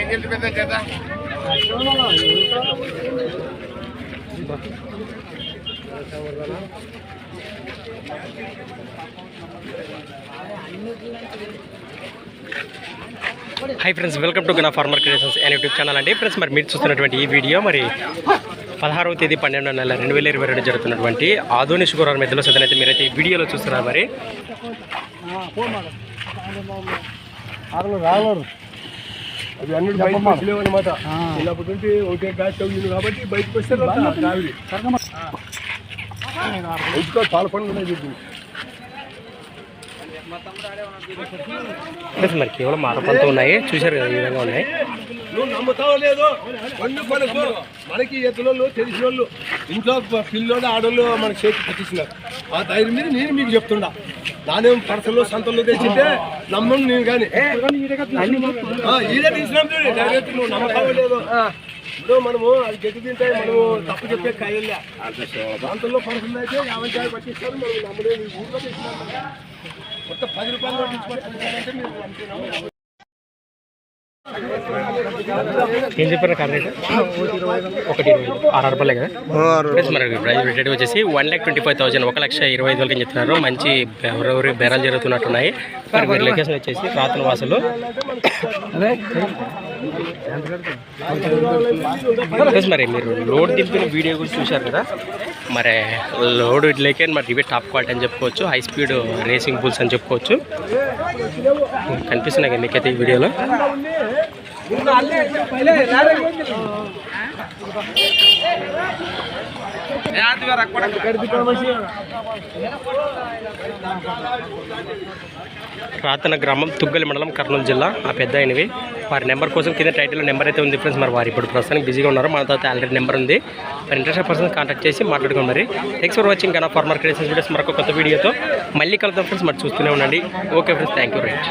ఏం చేత? Hi friends welcome to Gana farmer creations and YouTube channel అండి. Friends మరి మీరు చూస్తున్నటువంటి ఈ వీడియో మరి పదహారవ తేదీ పన్నెండో నెల రెండు వేల ఇరవై రెండు జరుగుతున్నటువంటి ఆధునిక శుక్రవారం మెద్దలో సదనైతే మీరైతే ఈ వీడియోలో చూస్తున్నారు మరి. అది అన్ని బయటకు వచ్చలేవు అనమాట చిన్నప్పటి నుండి ఒకటే బ్యాచ్ చదివింది కాబట్టి బయటకు వస్తే ఎంచుకో పాల పండు ఉన్నాయి చెప్పి ఫ్రెండ్స్ మరి కేవలం మారపంతో ఉన్నాయి. చూశారు కదా ఈ విధంగా ఉన్నాయి. నువ్వు నమ్ముతావో లేదో పండు కొనుక్కో మనకి ఎత్తులోళ్ళు తెలిసిన వాళ్ళు ఇంట్లో పిల్లోడు ఆడోళ్ళు మన చేతి పెట్టిస్తున్నారు. ఆ ధైర్యం మీద నేను మీకు చెప్తున్నా. నానేం పరసలో సంతల్లో తెచ్చింటే నమ్మను నేను కానీ ఈడే తీసినాం చూడు డైరెక్ట్ నువ్వు నమ్మకావో లేదో. ఇప్పుడు మనము అది గట్టి తింటే మనము తప్పు చెప్పే కాయలే. ప్రాంతంలో పరసలు అయితే యాభై కాయ పట్టిస్తారు మనం నమ్మలేదు. ఊర్లో తెచ్చినాం. మొత్తం పది రూపాయలు నమ్మరు. ఏం చెప్పారు కార్ రేట్ ఒకటి ఇరవై ఆరు రూపాయలే కదా? ఫ్రెండ్స్ మరి ప్రైస్ రేట్ వచ్చేసి one lakh twenty five thousand ఒక లక్ష ఇరవై ఐదు వేలకి చెప్తున్నారు. మంచి ఎవరెవరి బేరాలు జరుగుతున్నట్టున్నాయి. మరి మీరు లొకేషన్ వచ్చేసి రాతన వాసులు. ఫ్రెండ్స్ మరి మీరు లోడ్ దింపిన వీడియో కూడా చూశారు కదా? మరి లోడ్ ఇట్లకే మరి ఇవే టాప్ క్వాలిటీ అని చెప్పుకోవచ్చు. హై స్పీడ్ రేసింగ్ బుల్స్ అని చెప్పుకోవచ్చు. కనిపిస్తున్నాయి కదా మీకైతే ఈ వీడియోలో? రాతన గ్రామం తుగ్గలి మండలం కర్నూలు జిల్లా. ఆ పెద్ద అయినవి వారి నెంబర్ కోసం కింద టైటిల్ నెంబర్ అయితే ఉంది ఫ్రెండ్స్. మరి వారు ఇప్పుడు ప్రస్తుతానికి బిజీగా ఉన్నారు. మన తర్వాత ఆల్రెడీ నెంబర్ ఉంది. మరి ఇంట్రెస్ట్ పర్సన్ కాంటాక్ట్ చేసి మాట్లాడుకోండి మరి. Thanks for watching Kanna farmer creations videos మరొక కొత్త వీడియోతో మళ్ళీ కలుద్దాం ఫ్రెండ్స్. మరి చూస్తూనే ఉండండి. Okay friends thank you right